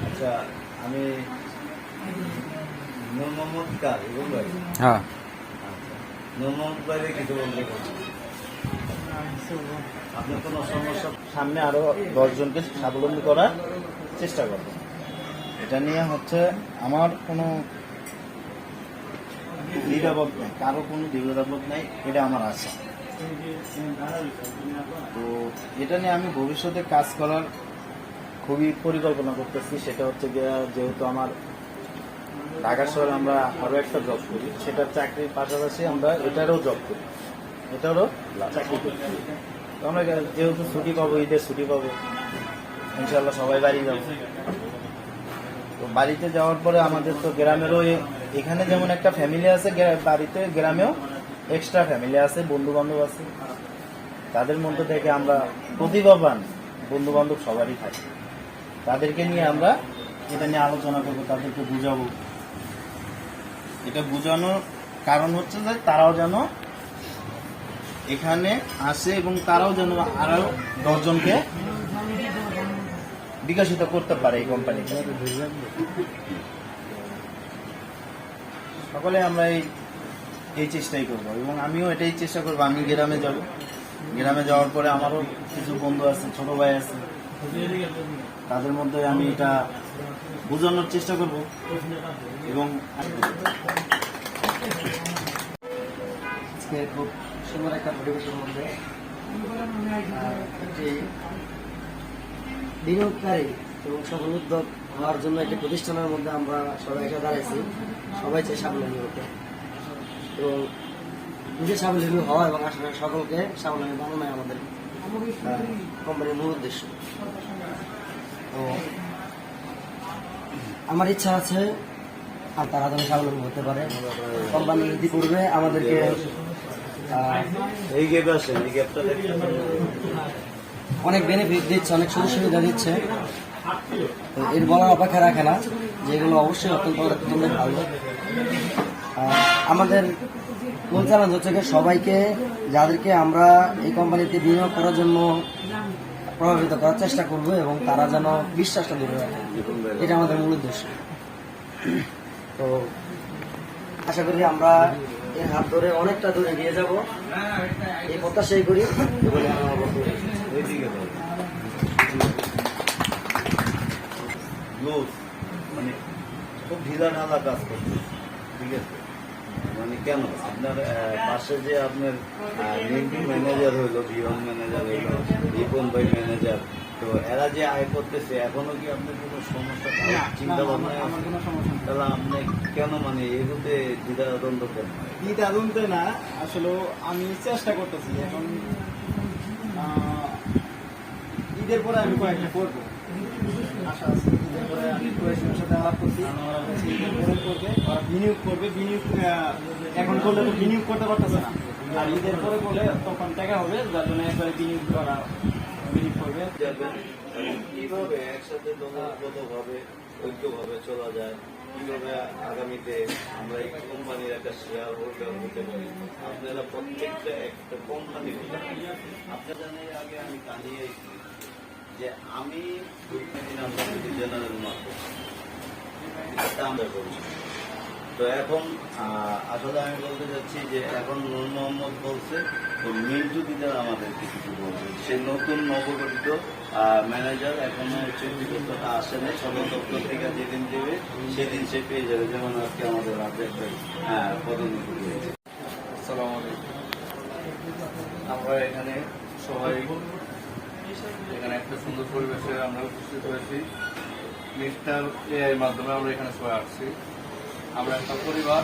আচ্ছা আমি নূর মোহাম্মদ কার এবং ভাই। হ্যাঁ। আচ্ছা নূর মোহাম্মদ ভাইরে কিছু বলতে আপনার কোনো সমস্যা? সামনে আরও দশজনকে স্বাবলম্বী করার চেষ্টা করবেন এটা নিয়ে হচ্ছে আমার কোনো দ্বিধাবোধ নেই কারও কোনো দ্বিধাবোধ নেই এটা আমার আশা। তো এটা নিয়ে আমি ভবিষ্যতে কাজ করার খুবই পরিকল্পনা করতেছি, সেটা হচ্ছে যেহেতু আমার ঢাকা শহরে আমরা আরও একটা জব করি, সেটার চাকরির পাশাপাশি আমরা এটারও জব করি, এটারও চাকরি করি আমরা যেহেতু ছুটি পাবো, ঈদের ছুটি পাবো ইনশাল্লাহ সবাই বাড়ি যাব। তো বাড়িতে যাওয়ার পরে আমাদের তো গ্রামেরও এখানে যেমন একটা ফ্যামিলি আছে বাড়িতে, গ্রামেও এক্সট্রা ফ্যামিলি আছে বন্ধু বান্ধব আছে। তাদের মধ্যে থেকে আমরা প্রতিভাবান বন্ধু বান্ধব সবারই থাকে। তাদেরকে নিয়ে আমরা এটা নিয়ে আলোচনা করব, তাদেরকে বুঝাবো। এটা বোঝানোর কারণ হচ্ছে যে তারাও যেন এখানে আসে এবং তারাও যেন আরও দশজনকে বিকশিত করতে পারে এই কোম্পানিকে সকলে আমরা এই এই চেষ্টাই করব এবং আমিও এটাই চেষ্টা করব, আমি গ্রামে যাব। গ্রামে যাওয়ার পরে আমারও কিছু বন্ধু আছে, ছোট ভাই আছে। তাদের মধ্যে আমি এটা বোঝানোর চেষ্টা করব এবং খুব সুন্দর একটা পরিবেশের মধ্যে একটি বিনিয়োগকারী এবং সফল উদ্যোগ হওয়ার জন্য একটি প্রতিষ্ঠানের মধ্যে আমরা সবাই এসে দাঁড়াইছি। সবাই চাই স্বাবলম্বী হতে। এবং নিজে স্বাবলম্বী হওয়া এবং আসলে সকলকে স্বাবলম্বী বানানোই আমাদের কোম্পানির মূল উদ্দেশ্য। তো আমার ইচ্ছা আছে আর তারা যেন স্বাবলম্বী হতে পারে। কোম্পানি যদি করবে আমাদেরকে আহ, এই গ্যাপে আসেন এই গ্যাপটা অনেক বেনিফিট দিচ্ছে অনেক সুযোগ সুবিধা দিচ্ছে। তো এর বলার অপেক্ষা রাখে না যেগুলো অবশ্যই অত্যন্ত অত্যন্ত ভালো। আমাদের মূল চ্যালেঞ্জ হচ্ছে সবাইকে যাদেরকে আমরা এই কোম্পানিতে বিনিয়োগ করার জন্য প্রভাবিত করার চেষ্টা করব এবং তারা যেন বিশ্বাসটা ধরে রাখে। এটা আমাদের মূল উদ্দেশ্য। তো আশা করি আমরা এর হাত ধরে অনেকটা দূরে নিয়ে যাব। এই প্রত্যাশাই করি বলে আমার মানে খুব ঢিলা ঢালা কাজ করছে। ঠিক আছে? মানে কেন? আপনার পাশে যে আপনার লিঙ্কি ম্যানেজার হইল ভিওন ম্যানেজার হইল রিপন ভাই ম্যানেজার তো এরা যে আয় করতেছে এখনও কি আপনার কোনো সমস্যা চিন্তা ভাবনা আমার কোনো সমস্যা তাহলে আপনি কেন মানে এগুতে দ্বিধাদ্বন্দ্ব কেন? ঈদ আদমতে না আসলে আমি চেষ্টা করতেছি এখন ঈদের পরে আমি কয়েকটা করব। আশা আছে। আমি এখন বিনিয়োগ করতে পারতেছে না আর হবে যার জন্য একবারে বিনিয়োগ ঐক্যভাবে চলা যায় আগামীতে আমরা কোম্পানির একটা শেয়ার আপনারা প্রত্যেকটা একটা কোম্পানি আপনার জানেন, আগে আমি কানিয়ে যে আমি জেনারেল তো এখন আসলে আমি বলতে চাচ্ছি যে এখন নূর মোহাম্মদ বলছে তো মিন্টু দিদার আমাদেরকে কিছু বলবে। সে নতুন নবগঠিত ম্যানেজার এখনও হচ্ছে অভিজ্ঞতা আসে নাই। সদর দপ্তর থেকে যেদিন দেবে সেদিন সে পেয়ে যাবে। যেমন আজকে আমাদের রাজ্যে একটা আহ, পদোন্নতি হয়েছে। আসসালামু আলাইকুম। আমরা এখানে সবাই এখানে একটা সুন্দর পরিবেশে আমরা উপস্থিত হয়েছি। মিস্টার এআই মাধ্যমে আমরা এখানে সবাই আসছি। আমরা একটা পরিবার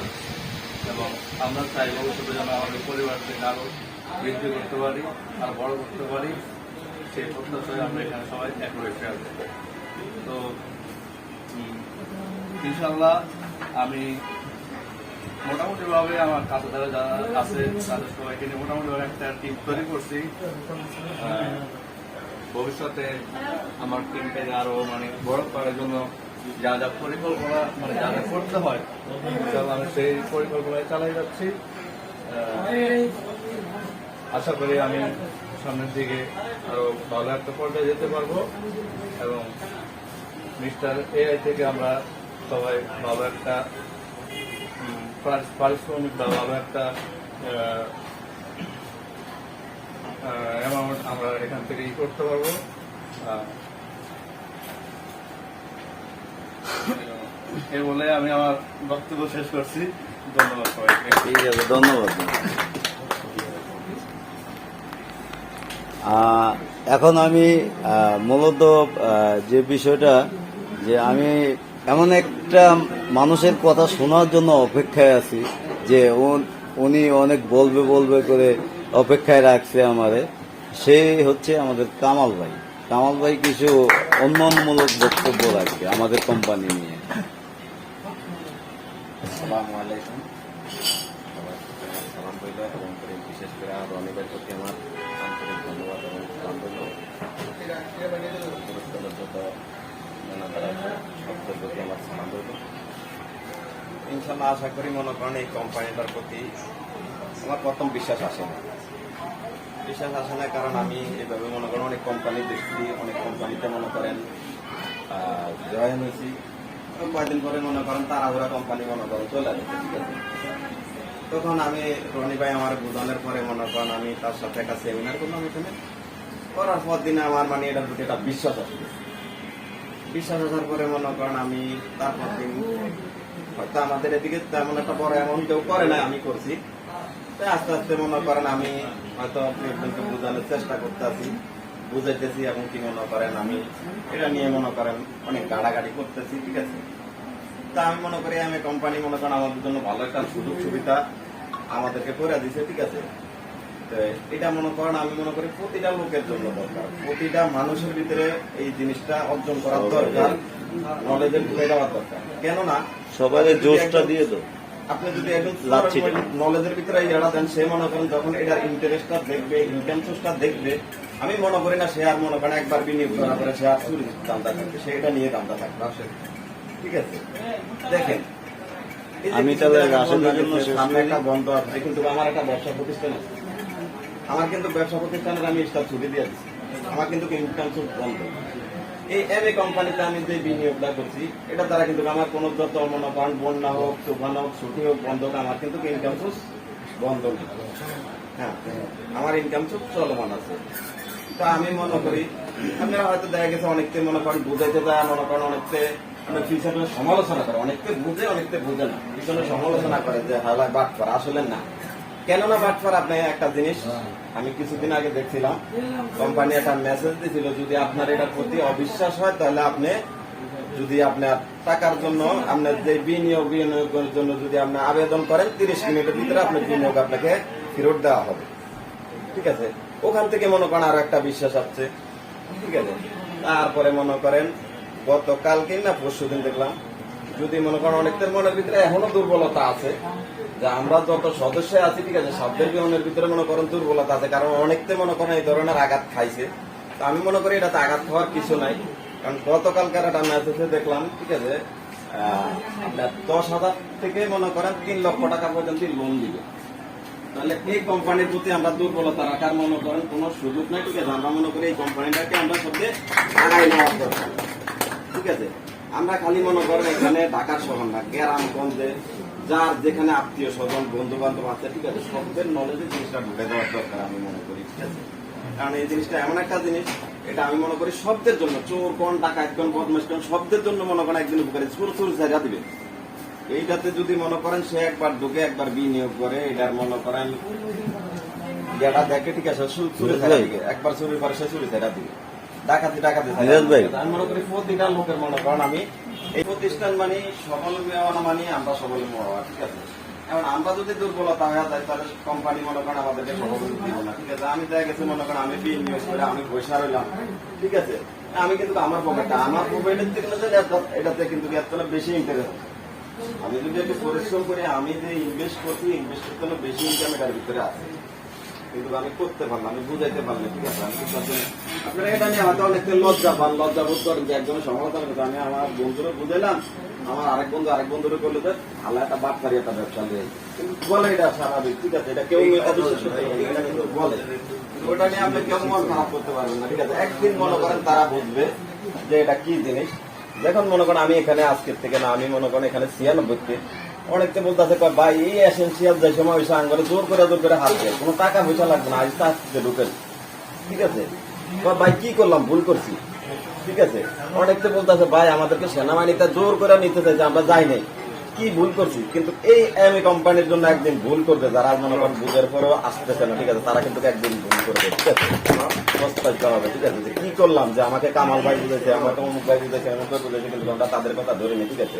এবং আমরা চাই ভবিষ্যতে যেন আমাদের পরিবার থেকে আরও বৃদ্ধি করতে পারি, আর বড় করতে পারি। সেই প্রত্যাশায় আমরা এখানে সবাই এক রয়েছে তো ইনশাল্লাহ আমি মোটামুটি ভাবে আমার কাছে যারা যারা আছে, তাদের সবাইকে নিয়ে মোটামুটি ভাবে একটা টিম তৈরি করছি। ভবিষ্যতে আমার টিমটাকে আরও মানে বড় করার জন্য যা যা পরিকল্পনা মানে যা যা করতে হয় আমি সেই পরিকল্পনায় চালাই যাচ্ছি। আশা করি আমি সামনের দিকে আরও ভালো একটা পর্যায়ে যেতে পারব এবং মিস্টার এআই থেকে আমরা সবাই ভালো একটা পারিশ্রমিক বা ভালো একটা অ্যামাউন্ট আমরা এখান থেকে ই করতে পারব। এই বলে আমি আমার বক্তব্য শেষ করছি। ধন্যবাদ সবাইকে। ঠিক আছে, ধন্যবাদ। এখন আমি মূলত যে বিষয়টা, যে আমি এমন একটা মানুষের কথা শোনার জন্য অপেক্ষায় আছি, যে উনি অনেক বলবে বলবে করে অপেক্ষায় রাখছে আমারে, সে হচ্ছে আমাদের কামাল ভাই। কামাল ভাই কিছু উন্নয়নমূলক বক্তব্য রাখবে আমাদের কোম্পানি নিয়ে। বিশেষ করে আশা করি মনে করেন এই কোম্পানিটার প্রতি আমার প্রথম বিশ্বাস আসে না। বিশ্বাস আসে না? কারণ আমি এভাবে মনে করেন অনেক কোম্পানি দেখছি, অনেক কোম্পানিতে মনে করেন জয়েন হয়েছি। কয়েকদিন পরে মনে করেন তাড়াহুড়া কোম্পানি মনে করেন চলে আসছে ঠিক আছে? তখন আমি রনি ভাই আমার বোঝানোর পরে মনে করেন আমি তার সাথে একটা সেমিনার করলাম এখানে। করার পর দিনে আমার মানে এটার প্রতি একটা বিশ্বাস আসবে বিশ্বাস আসার পরে মনে করেন আমি তারপর দিন হয়তো আমাদের এদিকে তেমন একটা বড় এমন কেউ করে না আমি করছি। আস্তে আস্তে মনে করেন আমি হয়তো আপনি একজনকে বোঝানোর চেষ্টা করতেছি বুঝাইতেছি এবং কি মনে করেন আমি এটা নিয়ে মনে করেন অনেক গাড়াগাড়ি করতেছি ঠিক আছে? তা আমি মনে করি আমি কোম্পানি মনে করেন আমাদের জন্য ভালো একটা সুযোগ সুবিধা আমাদেরকে করে দিছে ঠিক আছে? তো এটা মনে করেন আমি মনে করি প্রতিটা লোকের জন্য দরকার। প্রতিটা মানুষের ভিতরে এই জিনিসটা অর্জন করার দরকার নলেজের দেওয়ার দরকার। কেননা সবাই জোশটা দিয়ে দাও। আপনি যদি লাচ্ছিটা। নলেজের ভিতরে এরা দেন সে মনে করেন যখন এটার ইন্টারেস্টটা দেখবে সোর্সটা দেখবে আমি মনে করি না সে আর মনে করেন একবার বিনিয়োগ করা করে সে আর চুরি দামটা থাকবে সে এটা নিয়ে দামটা থাকবে। ঠিক আছে? দেখেন আমি তাহলে সামনে একটা বন্ধ আছে। কিন্তু আমার একটা ব্যবসা প্রতিষ্ঠান আছে। আমার কিন্তু ব্যবসা প্রতিষ্ঠানের আমি স্টাফ ছুটি দিয়ে দিচ্ছি। আমার কিন্তু ইনকাম বন্ধ এই এম এ কোম্পানিতে আমি যে বিনিয়োগটা করছি, এটা দ্বারা কিন্তু আমার কোনো যত মনে করেন বন্যা হোক, তুফান হোক ছুটি হোক বন্ধ হোক আমার কিন্তু ইনকাম সোর্স বন্ধ নেই। হ্যাঁ আমার ইনকাম সোর্স চলমান আছে। তা আমি মনে করি, আপনারা হয়তো দেখা গেছে অনেককে মনে করেন বুঝাইতে যায় মনে করেন অনেককে সমালোচনা করে, অনেককে বুঝে অনেককে বুঝে না। পিছনে সমালোচনা করে যে হালা বাট করা আসলে না। কেননা বাট করা আপনি একটা জিনিস আমি কিছুদিন আগে দেখছিলাম কোম্পানি একটা মেসেজ দিছিল, যদি আপনার এটার প্রতি অবিশ্বাস হয়, তাহলে আপনি যদি আপনার টাকার জন্য, আপনার যে বিনিয়োগ, বিনিয়োগের জন্য যদি আপনি আবেদন করেন, তিরিশ মিনিটের ভিতরে আপনার বিনিয়োগ আপনাকে ফেরত দেওয়া হবে। ঠিক আছে? ওখান থেকে মনে করেন আরও একটা বিশ্বাস আসছে। ঠিক আছে? তারপরে মনে করেন, গতকালকে না পরশু দিন দেখলাম, যদি মনে করেন অনেকদের মনের ভিতরে এখনও দুর্বলতা আছে যে আমরা যত সদস্য আছি, ঠিক আছে সবদের মনের ভিতরে মনে করেন দুর্বলতা আছে, কারণ অনেকতে মনে করেন এই ধরনের আঘাত খাইছে। তো আমি মনে করি এটাতে আঘাত খাওয়ার কিছু নাই। কারণ গতকালকার একটা মেসেজে দেখলাম, ঠিক আছে আপনার দশ হাজার থেকে মনে করেন তিন লক্ষ টাকা পর্যন্ত লোন দিবে। তাহলে এই কোম্পানির প্রতি আমরা দুর্বলতা রাখার মনে করেন কোনো সুযোগ নাই, ঠিক আছে? আমরা মনে করি এই কোম্পানিটাকে আমরা সবচেয়ে আগাই নেওয়ার দরকার। ঠিক আছে? আমরা খালি মনে করেন এখানে ঢাকার শহর না গ্রাম গঞ্জে যার যেখানে আত্মীয় স্বজন বন্ধু বান্ধব আছে ঠিক আছে সবদের নলেজে জিনিসটা ঢুকে দেওয়ার দরকার আমি মনে করি ঠিক আছে? কারণ এই জিনিসটা এমন একটা জিনিস এটা আমি মনে করি সবদের জন্য চোর কোন ডাকাত কোন বদমাস কোন সবদের জন্য মনে করেন একদিন উপকারী চোর চোর জায়গা দিবে। এইটাতে যদি মনে করেন সে একবার ঢুকে একবার বিনিয়োগ করে এটার মনে করেন যেটা দেখে ঠিক আছে চুরি ছাড়া দিকে একবার চুরি করে সে চুরি ছাড়া দিবে। ডাকাতি ডাকাতি। দিবে। আমি মনে করি প্রতিটা লোকের মনে করেন আমি এই প্রতিষ্ঠান মানে সফল মেওয়ানা মানে আমরা সফল মেওয়া ঠিক আছে? এখন আমরা যদি দুর্বলতা হয়ে যায় তাহলে কোম্পানি মনে করেন আমাদেরকে দিব না, ঠিক আছে? আমি দেখা গেছে, মনে করেন আমি করে আমি পয়সা রইলাম, ঠিক আছে? আমি কিন্তু আমার আমার থেকে এটাতে কিন্তু বেশি ইন্টারেস্ট আমি যদি একটু পরিশ্রম করি, আমি যে ইনভেস্ট করছি ইনভেস্ট করতে বেশি ইনকাম এটার ভিতরে আছে। কিন্তু আমি করতে পারলাম আমি বুঝাইতে পারলাম ঠিক আছে? আমি কিন্তু আপনারা এটা নিয়ে অনেকে লজ্জা পান লজ্জা বোধ করেন যে একজনের সমালোচনা আমি আমার বন্ধুরা বুঝাইলাম আমার আরেক বন্ধু আরেক বন্ধুরে করলে তো আল্লাহ একটা বাদ পারি একটা ব্যবসা নিয়ে কিন্তু বলে এটা স্বাভাবিক ঠিক আছে? এটা কেউ এটা কিন্তু বলে। ওটা নিয়ে আপনি কেউ মন খারাপ করতে পারবেন না ঠিক আছে? একদিন মনে করেন তারা বুঝবে যে এটা কি জিনিস। যখন মনে করেন আমি এখানে আজকের থেকে না আমি মনে করেন এখানে ছিয়ানব্বইতে অনেককে বলতেছে ভাই, এই এসেন্সিয়াল যে সময় হয়েছে আঙ্গরে জোর করে জোর করে হাত দেয়, কোনো টাকা পয়সা লাগবে না, আজ তা আসতে ঢুকেন। ঠিক আছে? ভাই, কি করলাম? ভুল করছি। ঠিক আছে? অনেককে বলতেছে ভাই, আমাদেরকে সেনাবাহিনীতে জোর করে নিতে চাইছে, আমরা যাই নাই। কি ভুল করছি? কিন্তু এই এমএ কোম্পানির জন্য একদিন ভুল করবে, যারা মনে করেন বুঝের পরেও আসতেছে না, ঠিক আছে? তারা কিন্তু একদিন ভুল করবে, ঠিক আছে? প্রস্তাব হবে ঠিক আছে? যে কি করলাম? যে আমাকে কামাল ভাই বুঝেছে আমাকে অমুক ভাই বুঝেছে অমুক ভাই বুঝেছে কিন্তু আমরা তাদের কথা ধরিনি ঠিক আছে?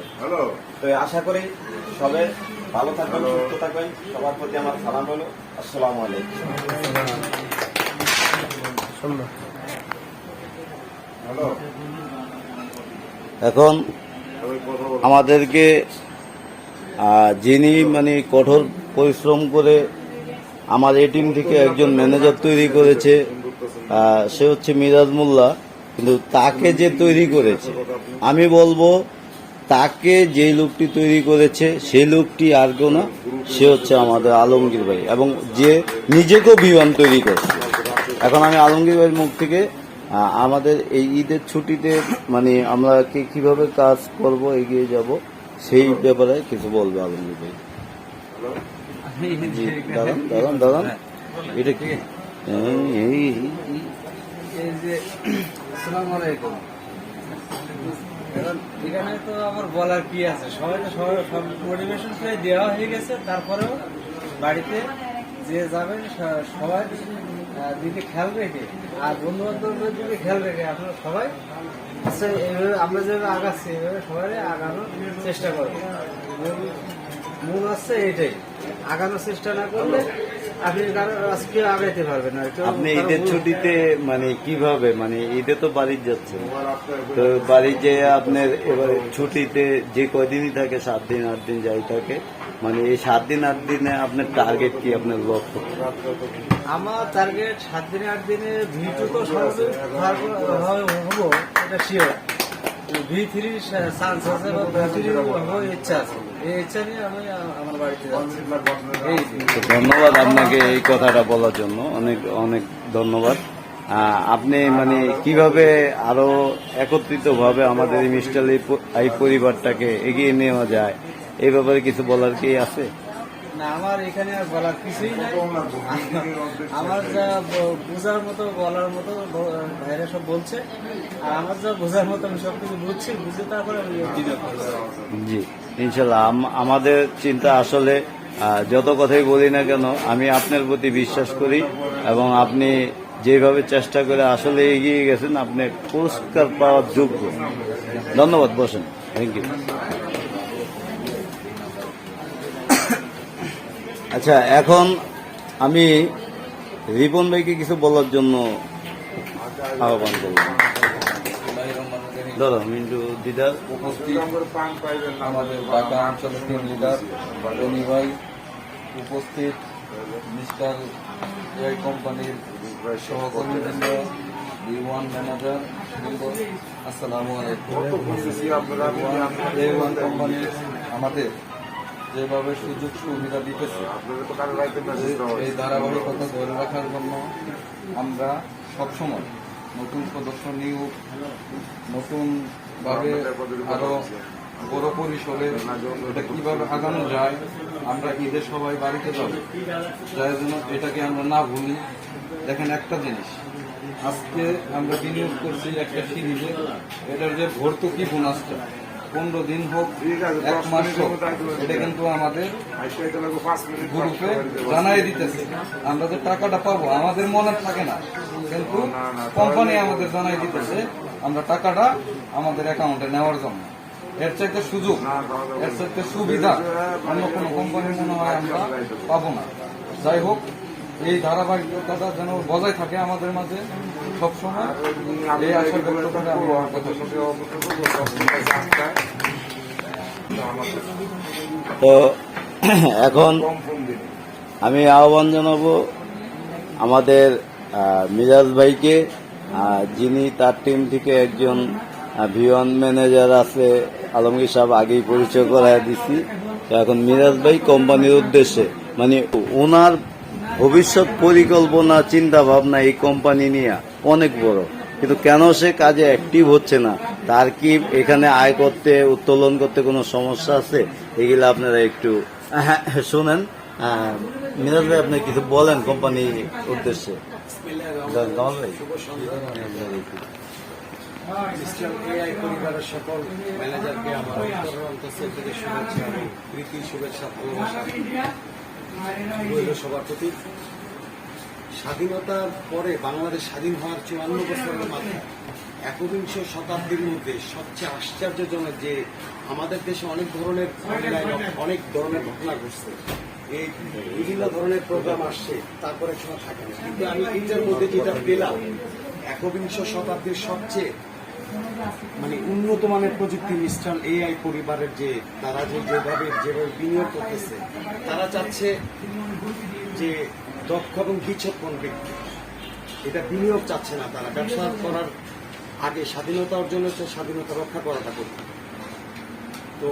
তো আশা করি সবাই ভালো থাকবেন সুস্থ থাকবেন। সবার প্রতি আমার সালাম হলো আসসালামু আলাইকুম। এখন আমাদেরকে যিনি মানে কঠোর পরিশ্রম করে আমার এই টিম থেকে একজন ম্যানেজার তৈরি করেছে সে হচ্ছে মিরাজ মোল্লা কিন্তু তাকে যে তৈরি করেছে আমি বলব তাকে যে লোকটি তৈরি করেছে সেই লোকটি আর কেউ না সে হচ্ছে আমাদের আলমগীর ভাই এবং যে নিজেকেও বিমান তৈরি করেছে। এখন আমি আলমগীর ভাইয়ের মুখ থেকে আমাদের এই ঈদের ছুটিতে মানে আমরা কে কীভাবে কাজ করব এগিয়ে যাব সেই ব্যাপারে কিছু বলবে আলমগীর ভাই। দাঁড়ান দাঁড়ান দাঁড়ান। এটা কি? এই, যে আসসালামু আলাইকুম এখন তো আমার বলার কি আছে সবাই তো সব মোটিভেশন প্রায় দেওয়া হয়ে গেছে। তারপরেও বাড়িতে যে যাবেন সবাই দিকে খেয়াল রেখে আর বন্ধু বান্ধবদের দিকে খেয়াল রেখে আপনারা সবাই এইভাবে আমরা যেভাবে আগাচ্ছি এইভাবে সবাই আগানোর চেষ্টা করব মূল- হচ্ছে এইটাই আগানোর চেষ্টা না করলে আপনি আজকে আগাইতে পারবেন না আপনি ঈদের ছুটিতে মানে কীভাবে মানে ঈদে তো বাড়ি যাচ্ছেন। তো বাড়ি যেয়ে আপনার এবারে ছুটিতে যে কয়দিনই থাকে সাত দিন আট দিন যাই থাকে মানে এই সাত দিন আট দিনে আপনার টার্গেট কি আপনার লক্ষ্য? আমার টার্গেট সাত দিনে আট দিনে ভি টু তো সর্বোচ্চ হব এটা শিওর ভি থ্রি চান্স আছে বা ভি থ্রি হব ইচ্ছা আছে। ধন্যবাদ আপনাকে এই কথাটা বলার জন্য। অনেক অনেক ধন্যবাদ। আপনি মানে কীভাবে আরও একত্রিতভাবে আমাদের এই মিষ্টাল এই এই পরিবারটাকে এগিয়ে নেওয়া যায়, এই ব্যাপারে কিছু বলার কি আছে? আমার এখানে আর বলার কিছুই আমার যা বোঝার মতো, বলার মতো ভাইরা সব বলছে। আর আমার যা বোঝার মতো, আমি সবকিছু বুঝছি, বুঝে তারপরে জি, ইনশাল্লাহ আমাদের চিন্তা আসলে যত কথাই বলি না কেন, আমি আপনার প্রতি বিশ্বাস করি এবং আপনি যেভাবে চেষ্টা করে আসলে এগিয়ে গেছেন, আপনি পুরস্কার পাওয়ার যোগ্য। ধন্যবাদ, বসেন। থ্যাংক ইউ আচ্ছা এখন আমি রিপন ভাইকে কিছু বলার জন্য আহ্বান করলাম। ধরো মিন্টু দিদার উপস্থিত আমাদের ঢাকা অঞ্চলের টিম লিডার রনি ভাই উপস্থিত মিস্টার এআই কোম্পানির সহকর্মীবৃন্দ ওয়ান ম্যানেজার আসসালামু আলাইকুম। এ ওয়ান কোম্পানির আমাদের যেভাবে সুযোগ সুবিধা দিতেছে এই ধারাবাহিকতা ধরে রাখার জন্য আমরা সবসময় নতুন সদস্য নিয়োগ নতুন ভাবে আরও বড় পরিসরে এটা কীভাবে আগানো যায় আমরা ঈদের সবাই বাড়িতে যাব। যার জন্য এটাকে আমরা না ভুলি দেখেন একটা জিনিস আজকে আমরা বিনিয়োগ করছি একটা সিরিজে এটার যে ভর্তুকি বোনাসটা পনেরো দিন হোক এক মাস হোক এটা কিন্তু আমাদের গ্রুপে জানাই দিতেছে। আমরা যে টাকাটা পাবো আমাদের মনে থাকে না। কিন্তু কোম্পানি আমাদের জানাই দিতেছে আমরা টাকাটা আমাদের অ্যাকাউন্টে নেওয়ার জন্য। এর চাইতে সুযোগ এর চাইতে সুবিধা অন্য কোনো কোম্পানি মনে হয় আমরা পাবো না। যাই হোক এই ধারাবাহিকতাটা যেন বজায় থাকে আমাদের মাঝে তো এখন আমি আহ্বান জানাব আমাদের মিরাজ ভাইকে যিনি তার টিম থেকে একজন ভিওয়ান ম্যানেজার আছে, আলমগীর সাহেব আগেই পরিচয় করায় দিছি। এখন মিরাজ ভাই কোম্পানির উদ্দেশ্যে মানে ওনার ভবিষ্যৎ পরিকল্পনা চিন্তা ভাবনা এই কোম্পানি নিয়ে অনেক বড়। কিন্তু কেন সে কাজে অ্যাক্টিভ হচ্ছে না? তার কি এখানে আয় করতে উত্তোলন করতে কোনো সমস্যা আছে? এগুলো আপনারা একটু হ্যাঁ শুনেন। আহ, মিরাজ ভাই আপনি কিছু বলেন কোম্পানি উদ্দেশ্যে? জামাল ভাই। আপনারা একটু। মিস্টার এআই পরিবারের সকল ম্যানেজারকে আমার অন্তঃস্থল থেকে শুভেচ্ছা প্রীতি শুভেচ্ছা ভালোবাসা রইল সবার প্রতি স্বাধীনতার পরে বাংলাদেশ স্বাধীন হওয়ার চুয়ান্ন বছরের মাথায় একবিংশ শতাব্দীর মধ্যে সবচেয়ে আশ্চর্যজনক যে আমাদের দেশে অনেক ধরনের অনেক ধরনের ঘটনা ঘটছে। এই বিভিন্ন ধরনের প্রোগ্রাম আসছে, তারপরে সময় থাকে না। কিন্তু আমি এইটার মধ্যে যেটা পেলাম, একবিংশ শতাব্দীর সবচেয়ে মানে উন্নত মানের প্রযুক্তি মিশ্রণ এআই পরিবারের যে, তারা যে যেভাবে যেভাবে বিনিয়োগ করতেছে, তারা চাচ্ছে যে দক্ষ এবং বিচক্ষণ ব্যক্তি। এটা বিনিয়োগ চাচ্ছে না তারা। ব্যবসা করার আগে স্বাধীনতা অর্জনের চেয়ে স্বাধীনতা রক্ষা করাটা করতে তো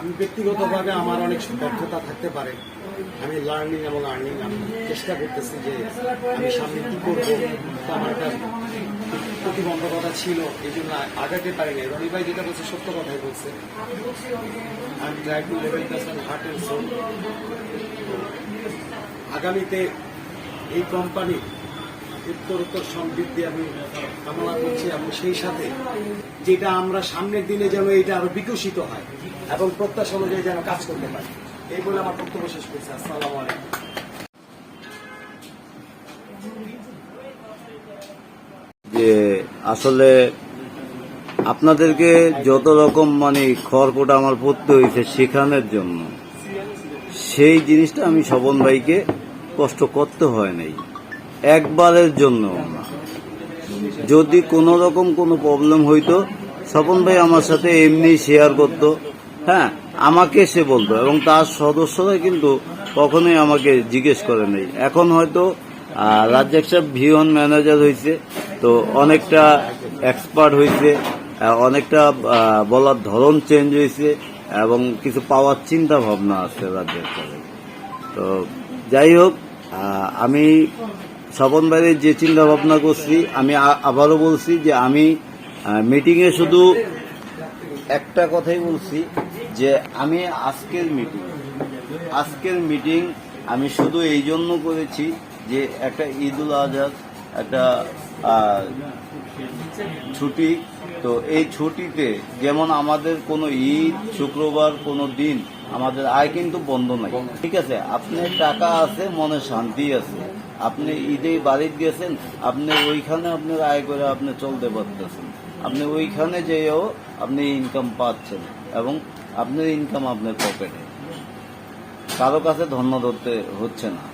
আমি ব্যক্তিগতভাবে আমার অনেক ব্যর্থতা থাকতে পারে। আমি লার্নিং এবং আর্নিং আমি চেষ্টা করতেছি যে আমি সামনে কি করব। আমার একটা প্রতিবন্ধকতা ছিল, এই জন্য আগাতে পারিনি রনি ভাই যেটা বলছে, সত্য কথাই বলছে। আমি try to level heart and soul আগামীতে এই কোম্পানি উত্তরোত্তর সমৃদ্ধি আমি কামনা করছি এবং সেই সাথে যেটা আমরা সামনের দিনে যেন এটা আরও বিকশিত হয় এবং প্রত্যাশা অনুযায়ী যেন কাজ করতে পারি। এই বলে আমার বক্তব্য শেষ করছি। আসসালামু আলাইকুম। যে আসলে আপনাদেরকে যত রকম মানে খড়কোটা আমার পড়তে হয়েছে শেখানোর জন্য, সেই জিনিসটা আমি স্বপন ভাইকে কষ্ট করতে হয় নাই। একবারের জন্য। যদি কোনো রকম কোনো প্রবলেম হইতো, স্বপন ভাই আমার সাথে এমনি শেয়ার করতো। হ্যাঁ আমাকে সে বলতো এবং তার সদস্যরা কিন্তু কখনোই আমাকে জিজ্ঞেস করে নাই। এখন হয়তো রাজ্জাক সাহেব ভিওন ম্যানেজার হয়েছে তো অনেকটা এক্সপার্ট হয়েছে অনেকটা বলার ধরন চেঞ্জ হয়েছে এবং কিছু পাওয়ার চিন্তা ভাবনা আছে রাজ্জাক সাহেবের। তো যাই হোক আমি স্বপন বাইরে যে চিন্তা ভাবনা করছি, আমি আবারও বলছি যে আমি মিটিংয়ে শুধু একটা কথাই বলছি যে আমি আজকের মিটিং আজকের মিটিং আমি শুধু এই জন্য করেছি যে একটা ঈদ উল একটা ছুটি। তো এই ছুটিতে যেমন আমাদের কোনো ঈদ, শুক্রবার কোনো দিন আমাদের আয় কিন্তু বন্ধ নাই। ঠিক আছে আপনি টাকা আছে, মনে শান্তি আছে। আপনি ঈদে বাড়ি গেছেন, আপনি ওইখানে আপনার আয় করে আপনি চলতে পারতেছেন। আপনি ওইখানে যেয়েও আপনি ইনকাম পাচ্ছেন এবং আপনার ইনকাম আপনার পকেটে কারও কাছে ধন্য ধরতে হচ্ছে না।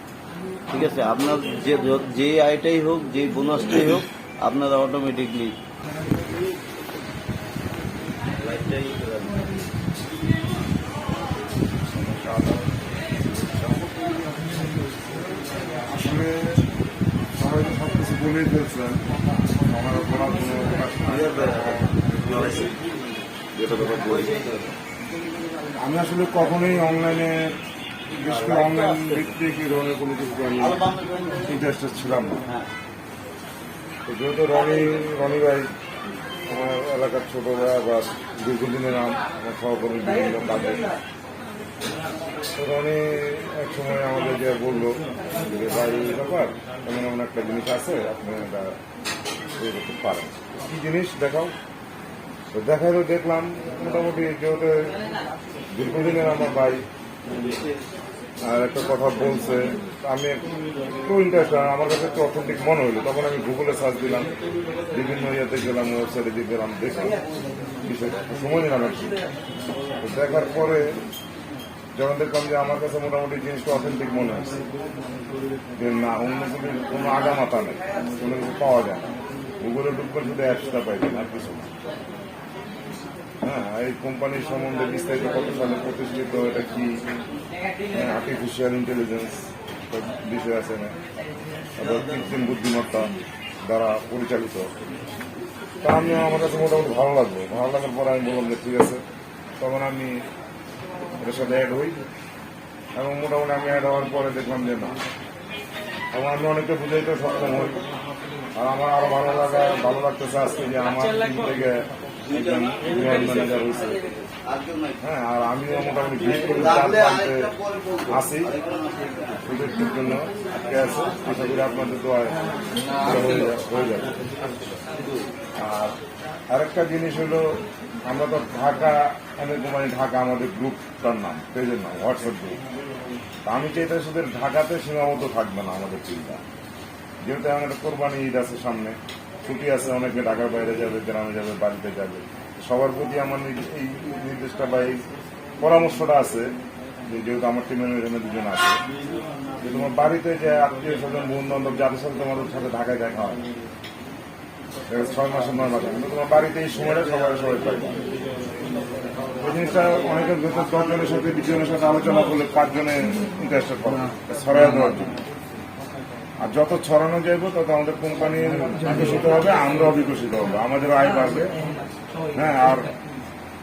ঠিক আছে, আপনার যে যে আয়টাই হোক, যে বোনাসটাই হোক, আপনারা অটোমেটিকলি বলেই ফেলছেন আমার বলার কোনো আমি আসলে কখনোই অনলাইনে, বিশেষ অনলাইন ভিত্তিক এই ধরনের কোনো কিছু আমি ইন্টারেস্টেড ছিলাম না। যেহেতু রনি রনি ভাই আমার এলাকার ছোট ভাই, আবার দীর্ঘদিনের নাম আমার সহকর্মী, বিভিন্ন কাজে। রনি এক সময় আমাদের যে বলল, যে ভাই ব্যাপার, এমন এমন একটা জিনিস আছে, আপনি এটা ইয়ে করতে পারেন। কি জিনিস দেখাও? তো দেখাইলো, দেখলাম, মোটামুটি যেহেতু দীর্ঘদিনের আমার ভাই, আর একটা কথা বলছে, আমি একটু ইন্টারেস্ট আমার কাছে একটু অথেন্টিক মনে হইল। তখন আমি গুগলে সার্চ দিলাম, বিভিন্ন ইয়েতে গেলাম ওয়েবসাইটে গেলাম, দেখলাম বিষয়টা সময় নিলাম দেখার পরে যখন দেখলাম যে আমার কাছে মোটামুটি জিনিসটা অথেন্টিক মনে হচ্ছে। যে না, অন্য কোনো কোনো আগামাতা নেই। কোনো কিছু পাওয়া যায় না। গুগলে ঢুকলে শুধু অ্যাপসটা পাইবেন, আর কিছু না। হ্যাঁ এই কোম্পানির সম্বন্ধে বিস্তারিত কত সালে প্রতিষ্ঠিত এটা কি? আর্টিফিশিয়াল ইন্টেলিজেন্স বিষয় আছে না? কৃত্রিম বুদ্ধিমত্তা দ্বারা পরিচালিত। তা আমি আমার কাছে মোটামুটি ভালো লাগবে। ভালো লাগার পর আমি বললাম যে ঠিক আছে। তখন আমি এটার সাথে অ্যাড হই এবং মোটামুটি আমি অ্যাড হওয়ার পরে দেখলাম যে না। এবং আমি অনেকটা বুঝাইতে সক্ষম হই। আর আমার আরও ভালো লাগা ভালো লাগতেছে আজকে যে আমার থেকে একজন ম্যানেজার হয়েছে হ্যাঁ আর আমিও মোটামুটি ভিড় করে আসি। জন্য আজকে আছে। আশা করি আপনাদের তো হয়ে যাবে। আর আরেকটা জিনিস হলো আমরা তো ঢাকা কোম্পানি ঢাকা আমাদের গ্রুপটার নাম, পেজের নাম হোয়াটসঅ্যাপ গ্রুপ তা আমি চাইতে শুধু ঢাকাতে সীমাবদ্ধ থাকবে না আমাদের টিমটা যেহেতু এখন একটা কোরবানি ঈদ আছে সামনে, ছুটি আছে, অনেকে ঢাকার বাইরে যাবে, গ্রামে যাবে, বাড়িতে যাবে। সবার প্রতি আমার এই নির্দেশটা বা এই পরামর্শটা আছে যে যেহেতু আমার টিমের এখানে দুজন আছে, যে তোমার বাড়িতে যে আত্মীয় স্বজন বন্ধু বান্ধব যাদের সাথে তোমাদের সাথে ঢাকায় দেখা হয় ছয় মাসের নয় মাসে কিন্তু তোমার বাড়িতে এই সময়টা সবাই সবাই পাইবে ওই জিনিসটা অনেকের ভেতর দশজনের সাথে বিশ জনের সাথে আলোচনা করলে পাঁচজনে ইন্টারেস্টেড করে ছড়াই দেওয়ার জন্য। আর যত ছড়ানো যাইব, তত আমাদের কোম্পানির বিকশিত হবে, আমরাও বিকশিত হব। আমাদের আয় বাড়বে। হ্যাঁ আর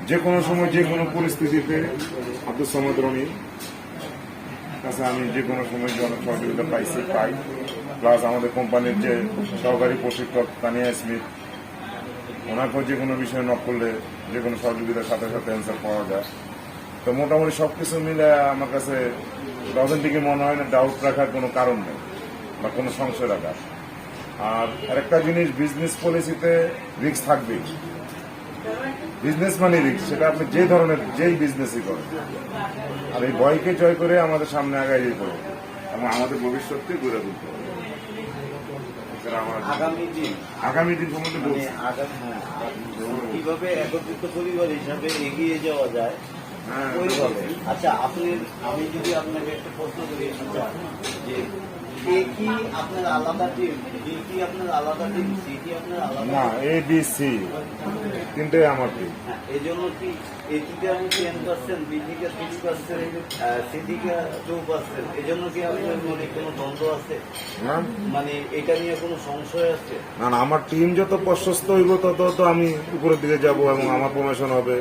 যে কোনো সময় যে কোনো পরিস্থিতিতে আব্দুল সমদ রনি কাছে আমি যে কোনো সময় জন সহযোগিতা পাইছি, পাই। প্লাস আমাদের কোম্পানির যে সহকারী প্রশিক্ষক তানিয়া স্মিথ, ওনাকেও যে কোনো বিষয়ে নক করলে যে কোনো সহযোগিতার সাথে সাথে অ্যান্সার পাওয়া যায়। তো মোটামুটি সব কিছু মিলে আমার কাছে থেকে মনে হয় না ডাউট রাখার কোনো কারণ নেই বা কোনো সংশয় রাখার। আর আরেকটা জিনিস বিজনেস পলিসিতে রিস্ক থাকবেই। বিজনেস মানে রিস্ক সেটা আপনি যে ধরনের, যেই বিজনেসই করেন। আর এই ভয়কে জয় করে আমাদের সামনে আগায় যেতে হবে। এবং আমাদের ভবিষ্যৎকে গড়ে তুলতে আগামী দিন। আগামী দিন। সম্বন্ধে মানে হ্যাঁ, কীভাবে একত্রিত পরিবার হিসাবে এগিয়ে যাওয়া যায় হ্যাঁ। ওইভাবে। আচ্ছা আপনি আমি যদি আপনাকে একটা প্রশ্ন করি আচ্ছা, যে এ কি আপনার আলাদা টিম বি কি আপনার আলাদা টিম সি কি আপনার আলাদা না এ বি সি। তিনটাই আমার টিম হ্যাঁ, এই জন্য কি এ আমি টেন পার্সেন্ট বি থেকে three percent C two percent. এই জন্য কি আপনার মনে কোনো দ্বন্দ্ব আছে? মানে এটা নিয়ে কোনো সংশয় আছে? না না আমার টিম যত প্রশস্ত হইব তত তো আমি উপরের দিকে যাব এবং আমার প্রমোশন হবে।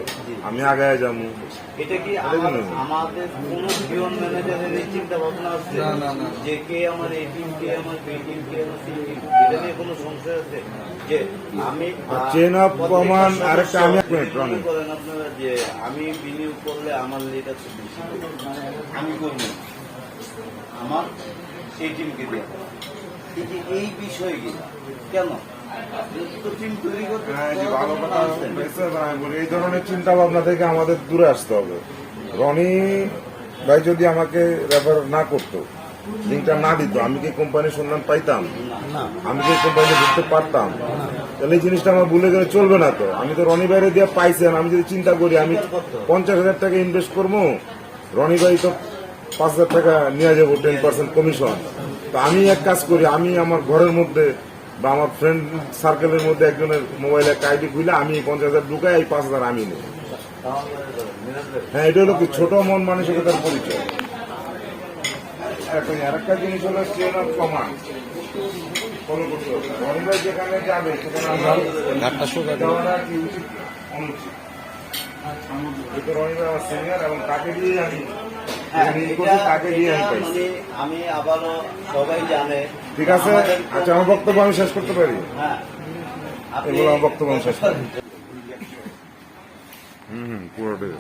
আমি আগায় যাব। এটা কি। আমাদের কোন পিওন ম্যানেজারের এই চিন্তা ভাবনা আছে? যে কে আমার এই টিম কে আমার বি টিম কে আমার সি টিম এটা নিয়ে কোনো সংশয় আছে? চেন অফ কমান্ড আরেকটা আমি রনি আপনারা যে আমি বিনিয়োগ করলে আমার আছে বেশি আমি করব। আমার সেই টিমকে দিয়ে। এই বিষয়গুলো কেন? হ্যাঁ, যে ভালো কথা আছেন। বলেছে, আমি বলি, এই ধরনের চিন্তা ভাবনা থেকে আমাদের দূরে আসতে হবে। রনি ভাই যদি আমাকে রেফার না করতো লিঙ্কটা না দিত আমি কি কোম্পানির সন্ধান পাইতাম? আমি কি কোম্পানিতে ঢুকতে পারতাম। তাহলে এই জিনিসটা আমার ভুলে গেলে চলবে না তো। আমি তো রনি ভাইরে দিয়ে পাইছেন আমি যদি চিন্তা করি আমি পঞ্চাশ হাজার টাকা ইনভেস্ট করব রনি ভাই তো পাঁচ হাজার টাকা নিয়ে যাব টেন পার্সেন্ট কমিশন তো আমি এক কাজ করি আমি আমার ঘরের মধ্যে বা আমার ফ্রেন্ড সার্কেলের মধ্যে একজনের মোবাইলে একটা আইডি খুলে আমি পঞ্চাশ হাজার ঢুকাই এই পাঁচ হাজার আমি নিই। হ্যাঁ এটা হলো কি? ছোট মন মানসিকতার পরিচয়। একটা আরেকটা জিনিস হলো চেন অফ কমান্ড ফলো করতে হবে যেখানে যাবে সেখানে আমরা যাওয়াটা কি উচিত? অনুচিত। আমার সিনিয়র এবং তাকে দিয়ে আমি হ্যাঁ, আমি আবারও সবাই জানে। ঠিক আছে? আচ্ছা আমার বক্তব্য আমি শেষ করতে পারি? হ্যাঁ। এগুলো আমার বক্তব্য আমি শেষ করি। হুম হুম পুরোটাই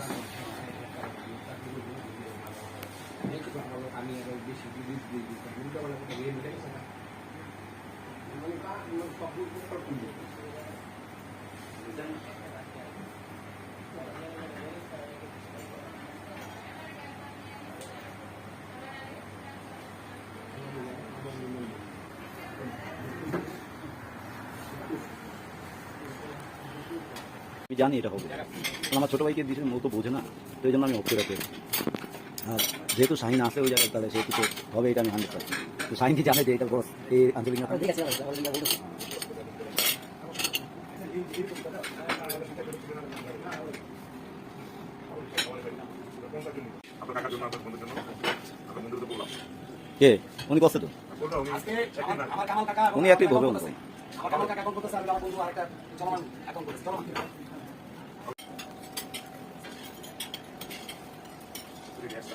আমি জানি এটা হবে। আমার ছোট ভাইকে দিয়েছে ও তো বোঝে না তো এই জন্য আমি অপকে রাখি আর যেহেতু সাইন আছে ওই জায়গায় তাহলে সেহেতু তো হবে এটা আমি হান্ড্রেড পার্সেন্ট তো সাইন কি জানে যে এটা বড় এই আঞ্চলিক কে? উনি কষ্ট তো? উনি আমার কামাল কাকা একটি ভাবে অনুভব আমার কাকা এখন করতেছে আর আমার বন্ধু আরেকটা চলমান এখন করতেছে চলমান ঠিক আছে